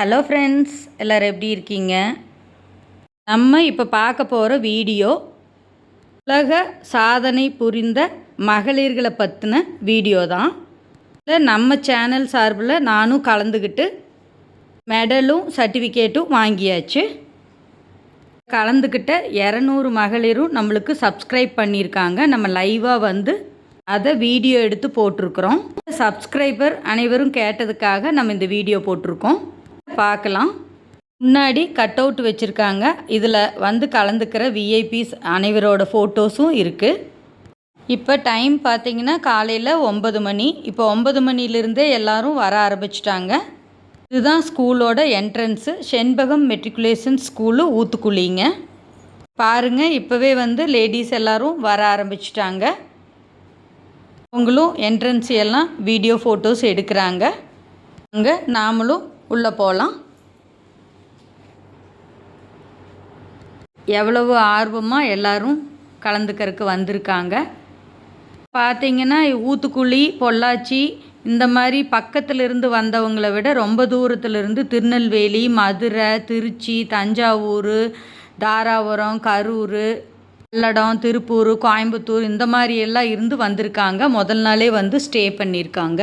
Hello friends எல்லோரும் எப்படி இருக்கீங்க? நம்ம இப்போ பார்க்க போகிற வீடியோ உலக சாதனை புரிந்த மகளிர்களை பற்றின வீடியோ தான். இல்லை நம்ம சேனல் சார்பில் நானும் கலந்துக்கிட்டு மெடலும் சர்டிஃபிகேட்டும் வாங்கியாச்சு. கலந்துக்கிட்ட இரநூறு மகளிரும் நம்மளுக்கு சப்ஸ்கிரைப் பண்ணியிருக்காங்க. நம்ம லைவாக வந்து அதை வீடியோ எடுத்து போட்டிருக்கிறோம். சப்ஸ்கிரைபர் அனைவரும் கேட்டதுக்காக நம்ம இந்த வீடியோ போட்டிருக்கோம். பார்க்கலாம். முன்னாடி கட் அவுட் வச்சுருக்காங்க. இதில் வந்து கலந்துக்கிற விஐபிஸ் அனைவரோட ஃபோட்டோஸும் இருக்குது இப்போ டைம் பார்த்தீங்கன்னா காலையில் ஒம்பது மணி. இப்போ ஒம்பது மணிலேருந்தே எல்லாரும் வர ஆரம்பிச்சிட்டாங்க. இதுதான் ஸ்கூலோட என்ட்ரன்ஸு செண்பகம் மெட்ரிகுலேஷன் ஸ்கூலு ஊத்துக்குழிங்க. பாருங்கள் இப்போவே வந்து லேடிஸ் எல்லோரும் வர ஆரம்பிச்சிட்டாங்க. அவங்களும் என்ட்ரன்ஸ் எல்லாம் வீடியோ ஃபோட்டோஸ் எடுக்கிறாங்க. அங்கே நாமளும் உள்ளே போகலாம் எவ்வளவு ஆர்வமாக எல்லோரும் கலந்துக்கிறதுக்கு வந்திருக்காங்க. பார்த்தீங்கன்னா ஊத்துக்குழி பொள்ளாச்சி இந்த மாதிரி பக்கத்தில் இருந்து வந்தவங்களை விட ரொம்ப தூரத்துலேருந்து திருநெல்வேலி மதுரை திருச்சி தஞ்சாவூர் தாராபுரம் கரூர் பல்லடம் திருப்பூர் கோயம்புத்தூர் இந்த மாதிரி எல்லாம் இருந்து வந்திருக்காங்க. முதல் நாளே வந்து ஸ்டே பண்ணியிருக்காங்க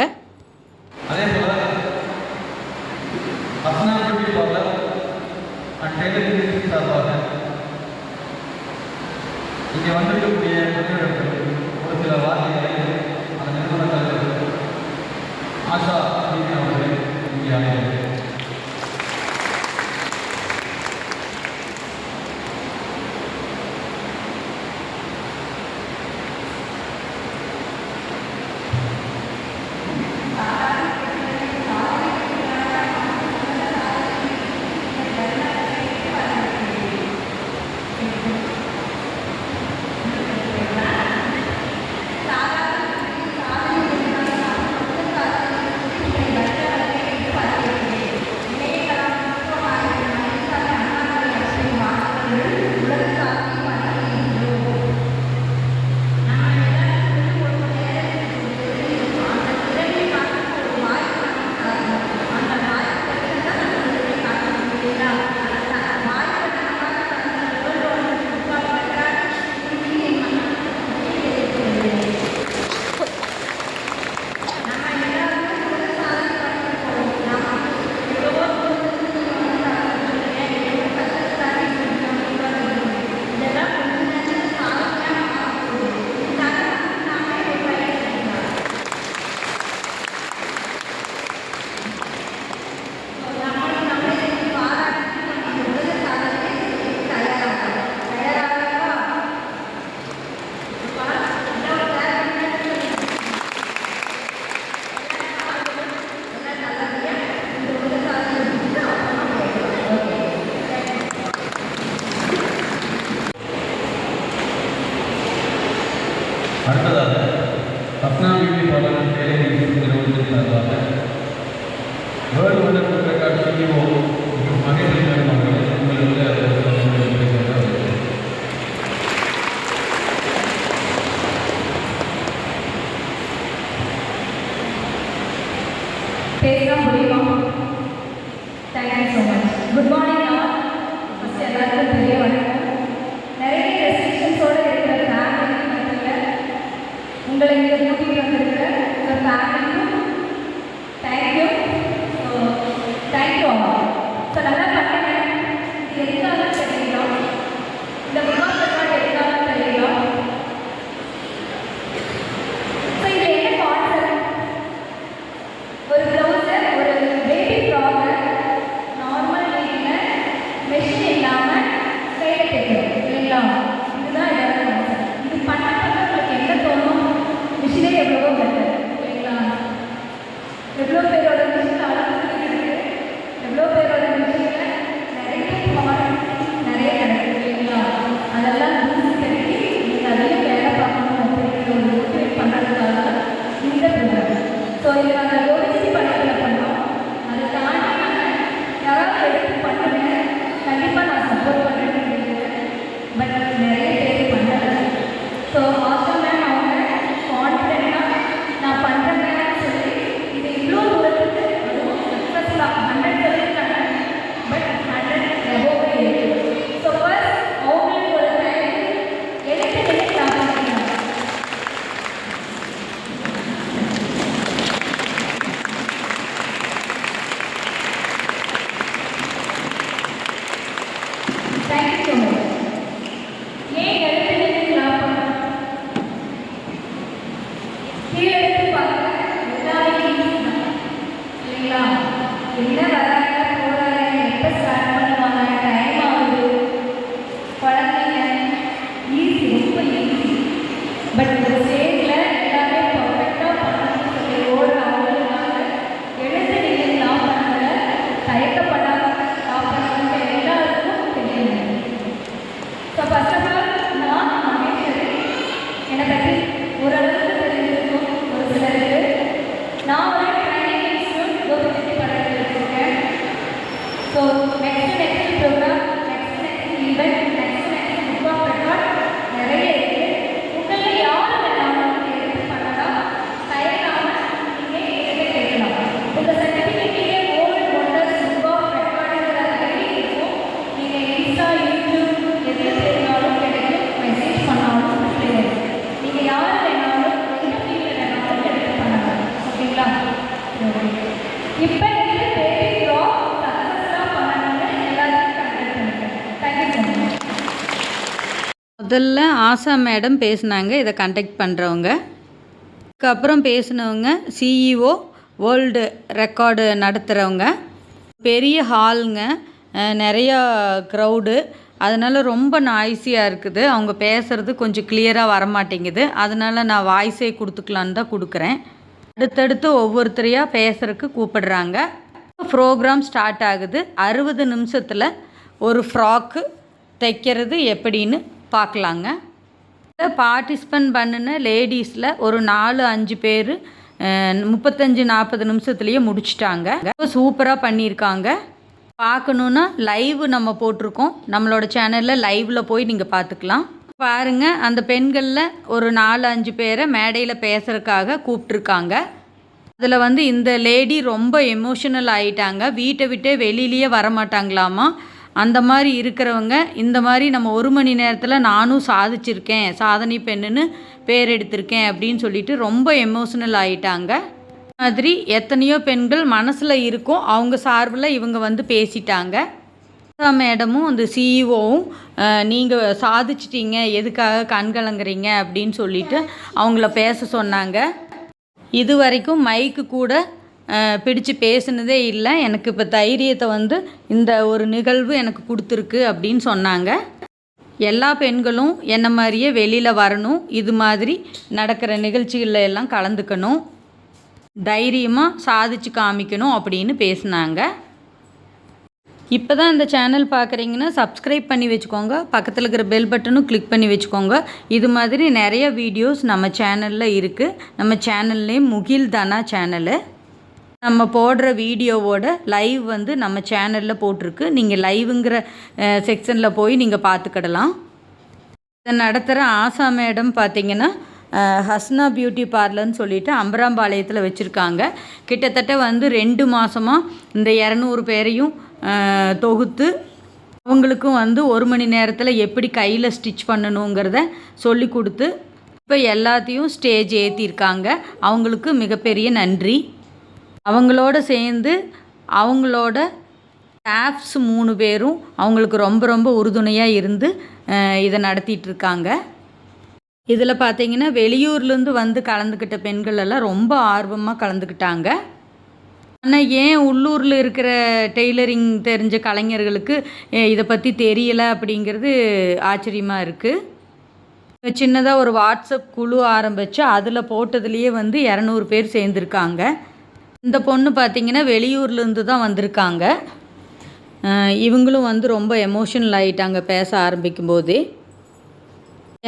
ரெக்கார்ட் சிஇஓ மகேந்திர மேடம் அவர்கள் உங்களுக்கு அதை உங்களுக்கு பேச முடியுமா thank you so much good morning all first எல்லாருக்கும் பெரிய வணக்கம் நிறைய ரெஸ்ட்ரிக்ஷன்ஸோடு இருக்கிற ஃபேமிலி மத்தியில் உங்களை இங்கே கூட்டிகிட்டு வந்திருக்கிற உங்கள் ஃபேமிலிக்கும் thank you so thank you all so நல்லா பண்ணுங்க இது எதுக்காக தெரியும் இந்த விவாதத்தை எதுக்காக தெரியும் ஸோ இது என்ன கான்செப்ட் ஒரு ப்ளவுஸை ஒரு பேபி ஃப்ராகை நார்மல் வீட்டில் தேங்க்யூ ஆசா மேடம் பேசுனாங்க இதை கண்டக்ட் பண்ணுறவங்க அதுக்கப்புறம் பேசினவங்க சிஇஓ வேர்ல்டு ரெக்கார்டு நடத்துகிறவங்க பெரிய ஹாலுங்க நிறையா க்ரௌடு அதனால் ரொம்ப நாய்ஸியாக இருக்குது. அவங்க பேசுகிறது கொஞ்சம் கிளியராக வரமாட்டேங்குது. அதனால் நான் வாய்ஸே கொடுத்துக்கலான்னு தான் கொடுக்குறேன். அடுத்தடுத்து ஒவ்வொருத்தரையாக பேசுகிறதுக்கு கூப்பிடுறாங்க. ப்ரோக்ராம் ஸ்டார்ட் ஆகுது. அறுபது நிமிஷத்தில் ஒரு ஃப்ராக்கு தைக்கிறது எப்படின்னு பார்க்கலாங்க. பார்ட்டிசிபெண்ட் பண்ணின லேடிஸில் ஒரு நாலு அஞ்சு பேர் முப்பத்தஞ்சு நாற்பது நிமிஷத்துலேயே முடிச்சிட்டாங்க. சூப்பராக பண்ணியிருக்காங்க. பார்க்கணுன்னா லைவ் நம்ம போட்டிருக்கோம். நம்மளோட சேனலில் லைவில் போய் நீங்கள் பார்த்துக்கலாம். பாருங்கள் அந்த பெண்களில் ஒரு நாலு அஞ்சு பேரை மேடையில் பேசுகிறதுக்காக கூப்பிட்ருக்காங்க அதில் வந்து இந்த லேடி ரொம்ப எமோஷனல் ஆகிட்டாங்க வீட்டை விட்டே வெளியிலேயே வரமாட்டாங்களாமா? அந்த மாதிரி இருக்கிறவங்க இந்த மாதிரி நம்ம ஒரு மணி நேரத்தில் நானும் சாதிச்சிருக்கேன் சாதனை பெண்ணுன்னு பேர் எடுத்திருக்கேன் அப்படின்னு சொல்லிட்டு ரொம்ப எமோஷனல் ஆகிட்டாங்க மாதிரி எத்தனையோ பெண்கள் மனசில் இருக்கும் அவங்க சார்பில் இவங்க வந்து பேசிட்டாங்க. மேடமும் அந்த சிஇஓவும் நீங்கள் சாதிச்சிட்டீங்க எதுக்காக கண்கலங்குறீங்க அப்படின்னு சொல்லிட்டு அவங்கள பேச சொன்னாங்க. இது வரைக்கும் மைக்கு கூட பிடிச்சு பேசினதே இல்லை. எனக்கு இப்போ தைரியத்தை வந்து இந்த ஒரு நிகழ்வு எனக்கு கொடுத்துருக்கு அப்படின்னு சொன்னாங்க. எல்லா பெண்களும் என்ன மாதிரியே வெளியில் வரணும் இது மாதிரி நடக்கிற நிகழ்ச்சிகளில் எல்லாம் கலந்துக்கணும் தைரியமாக சாதிச்சு காமிக்கணும் அப்படின்னு பேசினாங்க. இப்போ தான் இந்த சேனல் பார்க்குறீங்கன்னா சப்ஸ்கிரைப் பண்ணி வச்சுக்கோங்க. பக்கத்தில் இருக்கிற பெல் பட்டனும் கிளிக் பண்ணி வச்சுக்கோங்க. இது மாதிரி நிறைய வீடியோஸ் நம்ம சேனலில் இருக்குது நம்ம சேனல்லே முகில் தானா சேனலு. நம்ம போடுற வீடியோவோட லைவ் வந்து நம்ம சேனலில் போட்டிருக்கு. நீங்கள் லைவுங்கிற செக்ஷனில் போய் நீங்கள் பார்த்துக்கிடலாம். இதை நடத்துகிற ஆசா மேடம் பார்த்தீங்கன்னா ஹஸ்னா பியூட்டி பார்லர்னு சொல்லிட்டு அம்பராம்பாளையத்தில் வச்சுருக்காங்க. கிட்டத்தட்ட வந்து ரெண்டு மாதமாக இந்த இரநூறு பேரையும் தொகுத்து அவங்களுக்கும் வந்து ஒரு மணி நேரத்தில் எப்படி கையில் ஸ்டிச் பண்ணணுங்கிறத சொல்லி கொடுத்து இப்போ எல்லாத்தையும் ஸ்டேஜ் ஏற்றிருக்காங்க அவங்களுக்கு மிகப்பெரிய நன்றி. அவங்களோட சேர்ந்து அவங்களோட ஸ்டாஃப்ஸ் மூணு பேரும் அவங்களுக்கு ரொம்ப ரொம்ப உறுதுணையாக இருந்து இதை நடத்திட்டு இருக்காங்க. இதில் பார்த்தீங்கன்னா வெளியூர்லேருந்து வந்து கலந்துக்கிட்ட பெண்கள் எல்லாம் ரொம்ப ஆர்வமாக கலந்துக்கிட்டாங்க ஆனால் ஏன் உள்ளூரில் இருக்கிற டெய்லரிங் தெரிஞ்ச கலைஞர்களுக்கு இதை பற்றி தெரியலை அப்படிங்கிறது ஆச்சரியமாக இருக்குது சின்னதாக ஒரு வாட்ஸ்அப் குழு ஆரம்பித்து அதில் போட்டதுலேயே வந்து இரநூறு பேர் சேர்ந்துருக்காங்க. இந்த பொண்ணு பார்த்தீங்கன்னா வெளியூர்லேருந்து தான் வந்திருக்காங்க. இவங்களும் வந்து ரொம்ப எமோஷனல் ஆகிட்டாங்க பேச ஆரம்பிக்கும் போதே.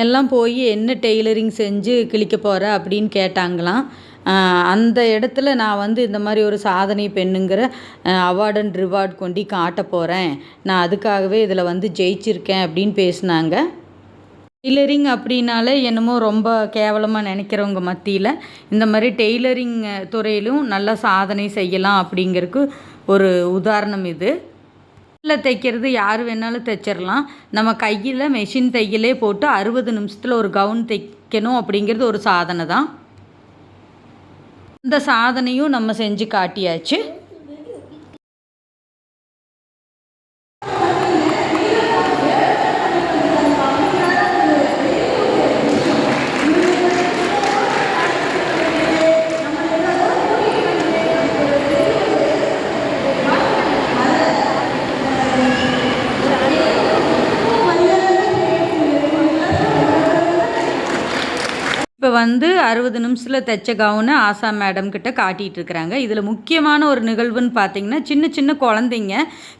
எல்லாம் போய் என்ன டெய்லரிங் செஞ்சு கிழிக்க போகிற அப்படின்னு கேட்டாங்களாம். அந்த இடத்துல நான் வந்து இந்த மாதிரி ஒரு சாதனை பெண்ணுங்கிற அவார்ட் அண்ட் ரிவார்ட் கொண்டு காட்ட போகிறேன் நான் அதுக்காகவே இதில் வந்து ஜெயிச்சிருக்கேன் அப்படின்னு பேசினாங்க. டெய்லரிங் அப்படின்னாலே என்னமோ ரொம்ப கேவலமாக நினைக்கிறவங்க மத்தியில் இந்த மாதிரி டெய்லரிங் துறையிலும் நல்ல சாதனை செய்யலாம் அப்படிங்கிறதுக்கு ஒரு உதாரணம் இது. இல்லை தைக்கிறது யார் வேணாலும் தைச்சிடலாம் நம்ம கையில் மெஷின் தையலே போட்டு அறுபது நிமிஷத்தில் ஒரு கவுன் தைக்கணும் அப்படிங்கிறது ஒரு சாதனை தான் இந்த சாதனையும் நம்ம செஞ்சு காட்டியாச்சு. வந்து அறுபது நிமிஷத்தில் தைச்ச கவுனு ஆசா மேடம் கிட்ட காட்டிகிட்டு இருக்கிறாங்க. இதில் முக்கியமான ஒரு நிகழ்வுன்னு பார்த்தீங்கன்னா சின்ன சின்ன குழந்தைங்க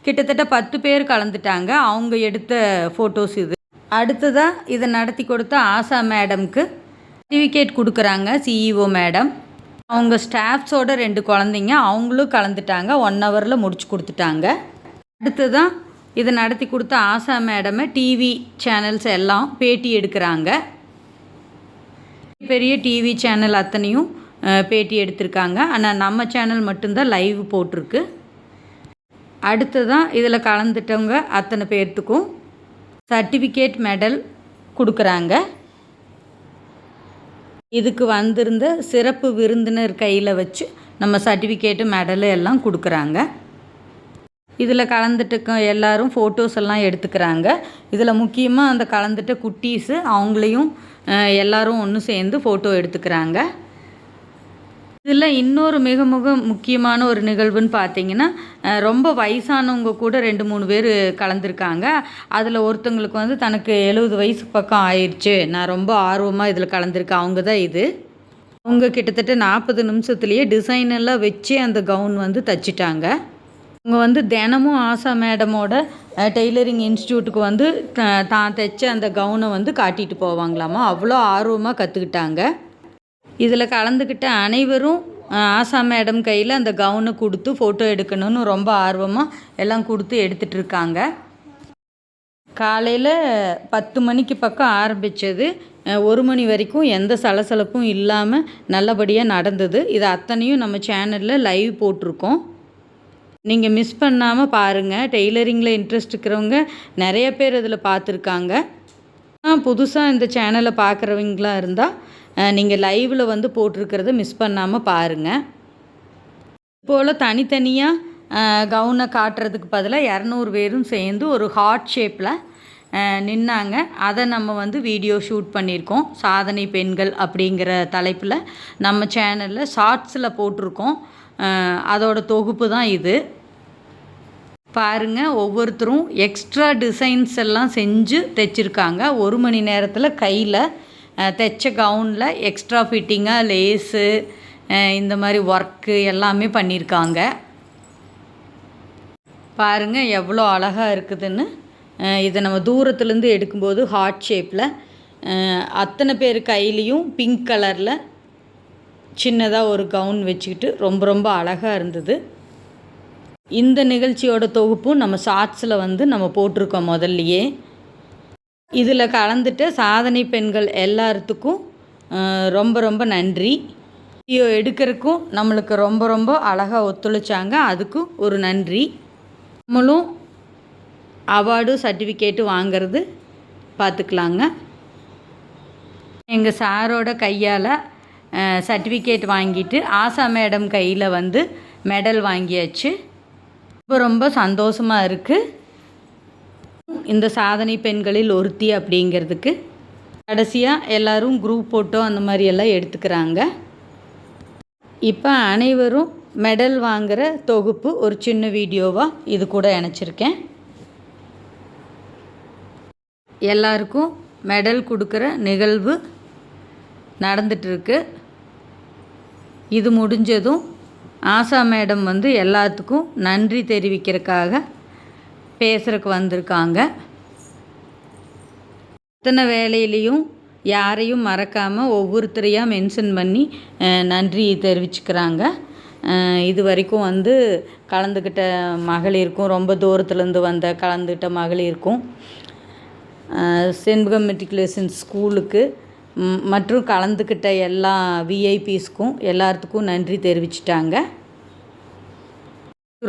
கிட்டத்தட்ட பத்து பேர் கலந்துட்டாங்க. அவங்க எடுத்த ஃபோட்டோஸ் இது. அடுத்ததாக இதை நடத்தி கொடுத்த ஆசா மேடம்க்கு சர்டிஃபிகேட் கொடுக்குறாங்க சிஇஓ மேடம் அவங்க ஸ்டாஃப்ஸோட ரெண்டு குழந்தைங்க அவங்களும் கலந்துட்டாங்க. ஒன் ஹவரில் முடிச்சு கொடுத்துட்டாங்க. அடுத்ததான் இதை நடத்தி கொடுத்த ஆசா மேடமை டிவி சேனல்ஸ் எல்லாம் பேட்டி எடுக்கிறாங்க. பெரிய டிவி சேனல் அத்தனையும் பேட்டி எடுத்திருக்காங்க. ஆனால் நம்ம சேனல் மட்டும்தான் லைவ் போட்டிருக்கு. அடுத்ததான் இதில் கலந்துட்டவங்க அத்தனை பேர்த்துக்கும் சர்டிஃபிகேட் மெடல் கொடுக்குறாங்க. இதுக்கு வந்திருந்த சிறப்பு விருந்தினர் கையில் வச்சு நம்ம சர்டிஃபிகேட்டு மெடலு எல்லாம் கொடுக்குறாங்க. இதில் கலந்துட்டு எல்லாரும் ஃபோட்டோஸ் எல்லாம் எடுத்துக்கிறாங்க. இதில் முக்கியமாக அந்த கலந்துட்ட குட்டீஸு அவங்களையும் எல்லாரும் ஒன்று சேர்ந்து ஃபோட்டோ எடுத்துக்கிறாங்க. இதில் இன்னொரு மிக மிக முக்கியமான ஒரு நிகழ்வுன்னு பார்த்தீங்கன்னா ரொம்ப வயசானவங்க கூட ரெண்டு மூணு பேர் கலந்துருக்காங்க. அதில் ஒருத்தங்களுக்கு வந்து தனக்கு எழுபது வயசு பக்கம் ஆயிடுச்சு நான் ரொம்ப ஆர்வமாக இதில் கலந்துருக்கேன். அவங்க தான் இது. அவங்க கிட்டத்தட்ட நாற்பது நிமிஷத்துலேயே டிசைன் எல்லாம் வச்சு அந்த கவுன் வந்து தச்சிட்டாங்க. அவங்க வந்து தினமும் ஆசா மேடமோட டெய்லரிங் இன்ஸ்டியூட்டுக்கு வந்து த- தான் தைச்ச அந்த கவுனை வந்து காட்டிட்டு போவாங்களாமா? அவ்வளோ ஆர்வமாக கற்றுக்கிட்டாங்க இதில் கலந்துக்கிட்ட அனைவரும் ஆசா மேடம் கையில் அந்த கவுனை கொடுத்து ஃபோட்டோ எடுக்கணும்னு ரொம்ப ஆர்வமாக எல்லாம் கொடுத்து எடுத்துகிட்டு இருக்காங்க காலையில் பத்து மணிக்கு பக்கம் ஆரம்பித்தது ஒரு மணி வரைக்கும் எந்த சலசலப்பும் இல்லாமல் நல்லபடியாக நடந்தது. இது அத்தனையும் நம்ம சேனலில் லைவ் போட்டிருக்கோம். நீங்கள் மிஸ் பண்ணாமல் பாருங்கள் டெய்லரிங்கில் இன்ட்ரெஸ்ட் இருக்கிறவங்க நிறைய பேர் இதில் பார்த்துருக்காங்க. புதுசாக இந்த சேனலை பார்க்குறவங்களா இருந்தால் நீங்கள் லைவில் வந்து போட்டிருக்கிறத மிஸ் பண்ணாமல் பாருங்கள் போல் தனித்தனியாக கவுனை காட்டுறதுக்கு பதிலாக இரநூறு பேரும் சேர்ந்து ஒரு ஹார்ட் ஷேப்பில் நின்னாங்க. அதை நம்ம வந்து வீடியோ ஷூட் பண்ணியிருக்கோம். சாதனை பெண்கள் அப்படிங்கிற தலைப்பில் நம்ம சேனலில் ஷார்ட்ஸில் போட்டிருக்கோம். அதோட தொகுப்பு தான் இது. பாருங்க ஒவ்வொருத்தரும் எக்ஸ்ட்ரா டிசைன்ஸ் எல்லாம் செஞ்சு தைச்சிருக்காங்க. ஒரு மணி நேரத்தில் கையில் தைச்ச கவுனில் எக்ஸ்ட்ரா ஃபிட்டிங்காக லேஸு இந்த மாதிரி ஒர்க்கு எல்லாமே பண்ணியிருக்காங்க பாருங்க எவ்வளோ அழகாக இருக்குதுன்னு. இதை நம்ம தூரத்துலேருந்து எடுக்கும்போது ஹார்ட் ஷேப்பில் அத்தனை பேர் கையிலையும் பிங்க் கலரில் சின்னதாக ஒரு கவுன் வச்சுக்கிட்டு ரொம்ப ரொம்ப அழகாக இருந்தது. இந்த நிகழ்ச்சியோட தொகுப்பும் நம்ம ஷார்ட்ஸில் வந்து நம்ம போட்டிருக்கோம் முதல்லையே. இதில் கலந்துட்டு சாதனை பெண்கள் எல்லாத்துக்கும் ரொம்ப ரொம்ப நன்றி. வீடியோ எடுக்கிறதுக்கும் நம்மளுக்கு ரொம்ப ரொம்ப அழகாக ஒத்துழைச்சாங்க. அதுக்கும் ஒரு நன்றி. நம்மளும் அவார்டு சர்டிஃபிகேட்டு வாங்கிறது பார்த்துக்கலாங்க எங்கள் சாரோட கையால் சர்டிஃபிகேட் வாங்கிட்டு ஆசா மேடம் கையில் வந்து மெடல் வாங்கியாச்சு. ரொம்ப ரொம்ப சந்தோஷமாக இருக்குது இந்த சாதனை பெண்களில் ஒருத்தி அப்படிங்கிறதுக்கு. கடைசியாக எல்லோரும் குரூப் ஃபோட்டோ அந்த மாதிரியெல்லாம் எடுத்துக்கிறாங்க. இப்போ அனைவரும் மெடல் வாங்குகிற தொகுப்பு ஒரு சின்ன வீடியோவாக இது கூட இணைச்சிருக்கேன். எல்லாருக்கும் மெடல் கொடுக்குற நிகழ்வு நடந்துட்டுருக்கு இது முடிஞ்சதும் ஆசா மேடம் வந்து எல்லாத்துக்கும் நன்றி தெரிவிக்கிறதுக்காக பேசுகிறக்கு வந்திருக்காங்க. அத்தனை வேலையிலையும் யாரையும் மறக்காமல் ஒவ்வொருத்தரையாக மென்ஷன் பண்ணி நன்றி தெரிவிச்சுக்கிறாங்க. இது வரைக்கும் வந்து கலந்துக்கிட்ட மகளிருக்கும் ரொம்ப தூரத்துலேருந்து வந்த கலந்துக்கிட்ட மகளிருக்கும் செண்பகம் மெட்ரிகுலேஷன் ஸ்கூலுக்கு மற்றும் கலந்துக்கிட்ட எல்லா விஐபிஸ்க்கும் எல்லாத்துக்கும் நன்றி தெரிவிச்சிட்டாங்க.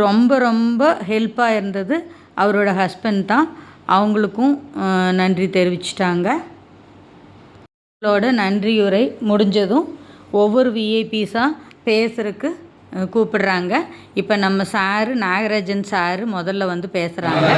ரொம்ப ரொம்ப ஹெல்ப்பாக இருந்தது அவரோட ஹஸ்பண்ட் தான். அவங்களுக்கும் நன்றி தெரிவிச்சிட்டாங்க. அவங்களோட நன்றியுரை முடிஞ்சதும் ஒவ்வொரு விஐபிஸாக பேசுகிறதுக்கு கூப்பிடுறாங்க. இப்போ நம்ம சாரு நாகராஜன் சாரு முதல்ல வந்து பேசுகிறாங்க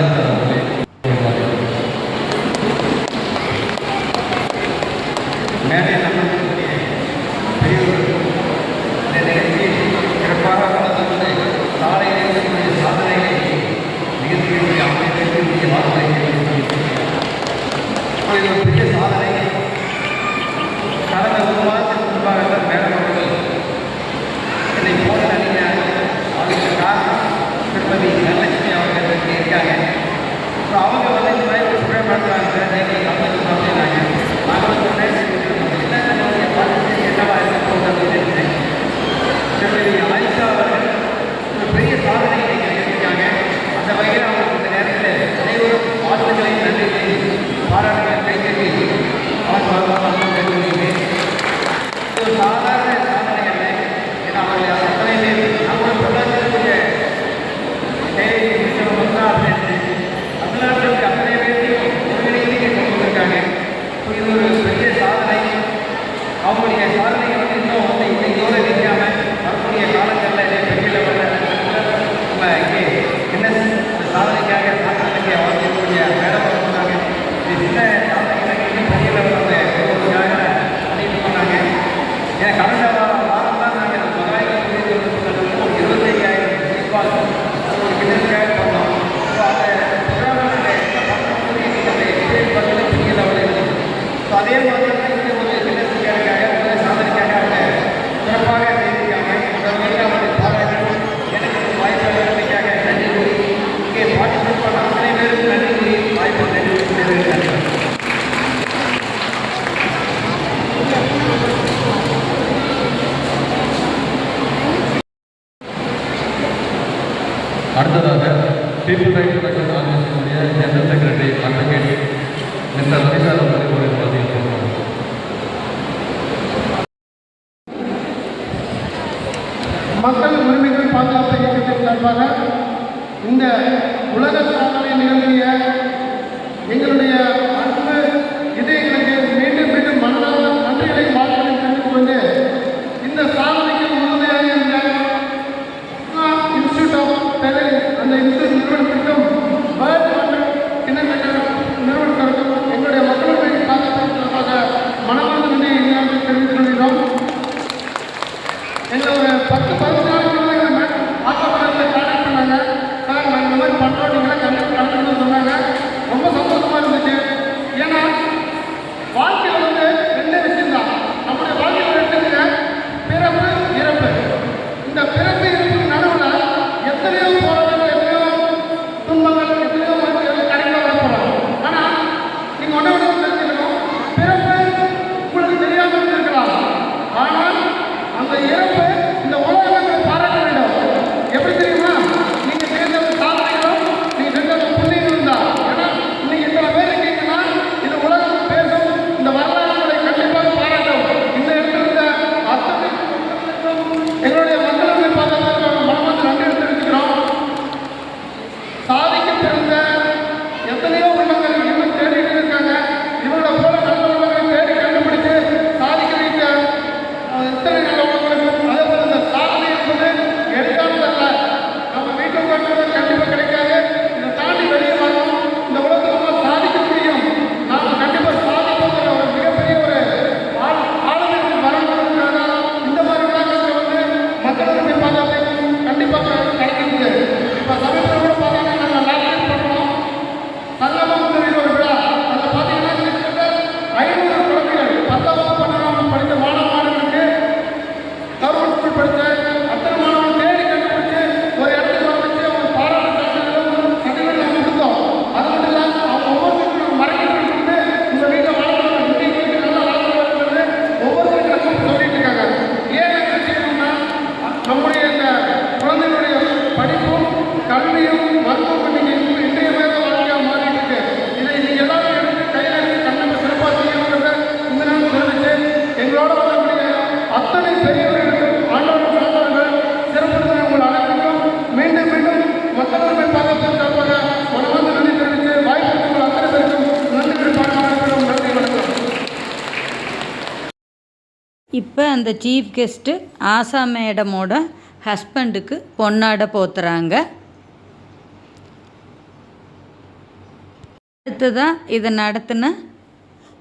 네. மக்கள் உரிமைகள் பாதுகாப்பு இயக்கத்தின் சார்பாக இந்த உலக சாதனை நிகழ்த்திய எங்களுடைய பிறப்பை உங்களுக்கு தெரியாமல் இருந்திருக்கலாம். ஆனால் அந்த இறப்பை இப்போ அந்த சீஃப் கெஸ்ட்டு ஆசா மேடமோட ஹஸ்பண்டுக்கு பொன்னாடை போத்துறாங்க. அடுத்ததாக இதை நடத்தின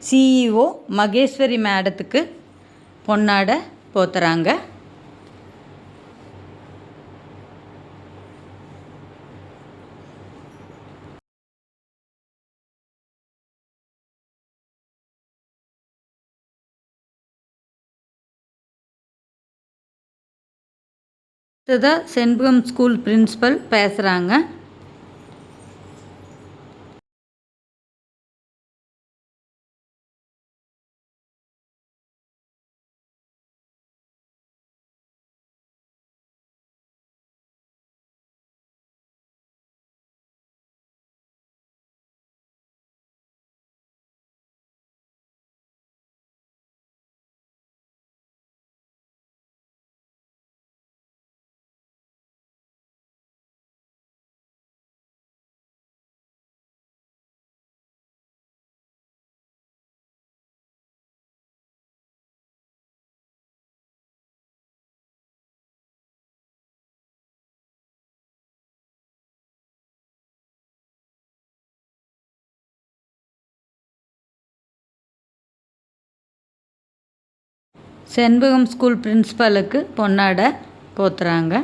சிஇஓ மகேஸ்வரி மேடத்துக்கு பொன்னாடை போத்துறாங்க. சுதா செண்பகம் ஸ்கூல் பிரின்ஸ்பல் பேசுகிறாங்க செண்பகம் ஸ்கூல் பிரின்ஸ்பலுக்கு பொன்னாடை போத்துறாங்க.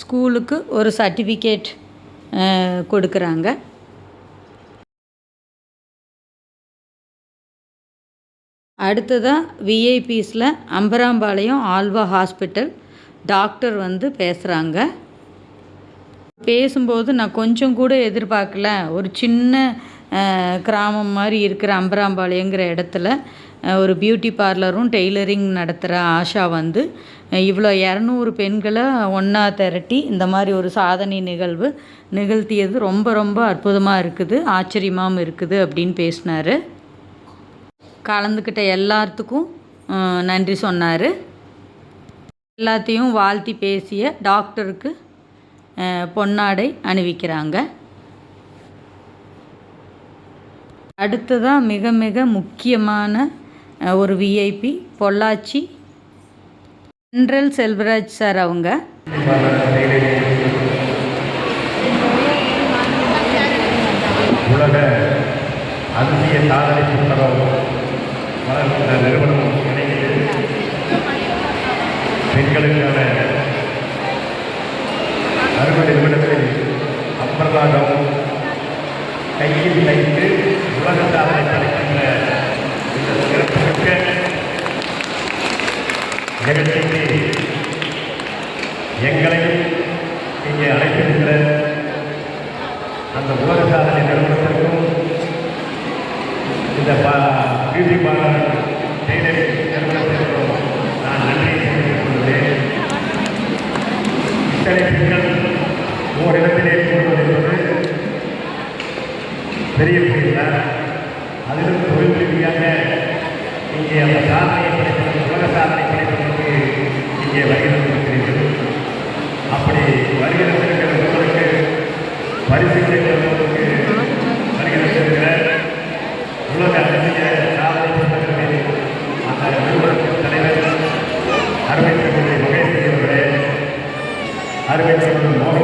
ஸ்கூலுக்கு ஒரு சர்டிஃபிகேட் கொடுக்குறாங்க. அடுத்ததாக விஐபிஸில் அம்பராம்பாளையம் ஆல்வா ஹாஸ்பிட்டல் டாக்டர் வந்து பேசுகிறாங்க பேசும்போது நான் கொஞ்சம் கூட எதிர்பார்க்கல. ஒரு சின்ன கிராமம் மாதிரி இருக்கிற அம்பராம்பாளையங்கிற இடத்துல ஒரு பியூட்டி பார்லரும் டெய்லரிங் நடத்துகிற ஆஷா வந்து இவ்வளோ இரநூறு பெண்களை ஒன்றா திரட்டி இந்த மாதிரி ஒரு சாதனை நிகழ்வு நிகழ்த்தியது ரொம்ப ரொம்ப அற்புதமாக இருக்குது. ஆச்சரியமாகவும் இருக்குது அப்படின்னு பேசினார். கலந்துக்கிட்ட எல்லாத்துக்கும் நன்றி சொன்னார். எல்லாத்தையும் வாழ்த்தி பேசிய டாக்டருக்கு பொன்னாடை அணிவிக்கிறாங்க. அடுத்ததாக மிக மிக முக்கியமான ஒரு VIP Pollachi. General Selvaraj sir அவங்க. நிலையங்கள் ஓரிடத்திலே கூடுவது பெரிய பொருள் அதிலும் தொழில் இங்கே அந்த சாதனையை படைப்பதற்கு உலக சாதனை படைப்பதற்கு இங்கே வருகிறது அப்படி வருகிறது உங்களுக்கு பரிசு Arbeiten und Morgen.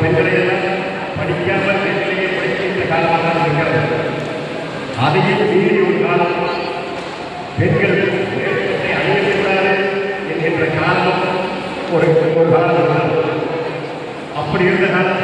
பெண்களை எல்லாம் படிக்காமல் வீட்டிலேயே படிக்கின்ற காலமாக இருக்கிறது. அதையும் மீறி ஒரு காலம் பெண்கள் அப்படி இருந்த காலத்தில்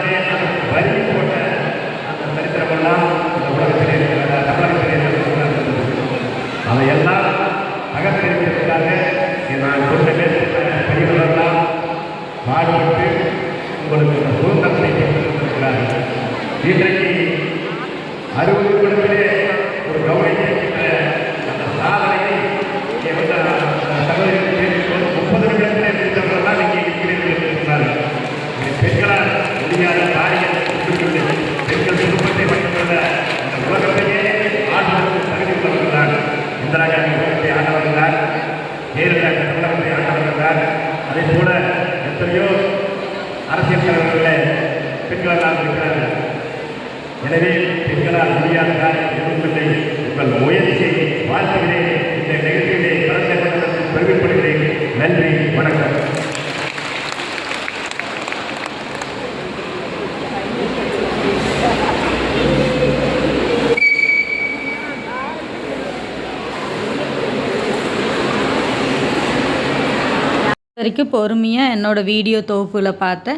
பொறுமையாக என்னோடய வீடியோ தொகுப்பில் பார்த்த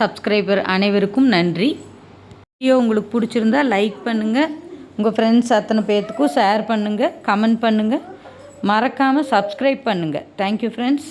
சப்ஸ்கிரைபர் அனைவருக்கும் நன்றி. வீடியோ உங்களுக்கு பிடிச்சிருந்தா லைக் பண்ணுங்கள் உங்கள் ஃப்ரெண்ட்ஸ் அத்தனை பேர்த்துக்கும் ஷேர் பண்ணுங்கள் கமெண்ட் பண்ணுங்கள் மறக்காமல் சப்ஸ்கிரைப் பண்ணுங்கள் தேங்க்யூ ஃப்ரெண்ட்ஸ்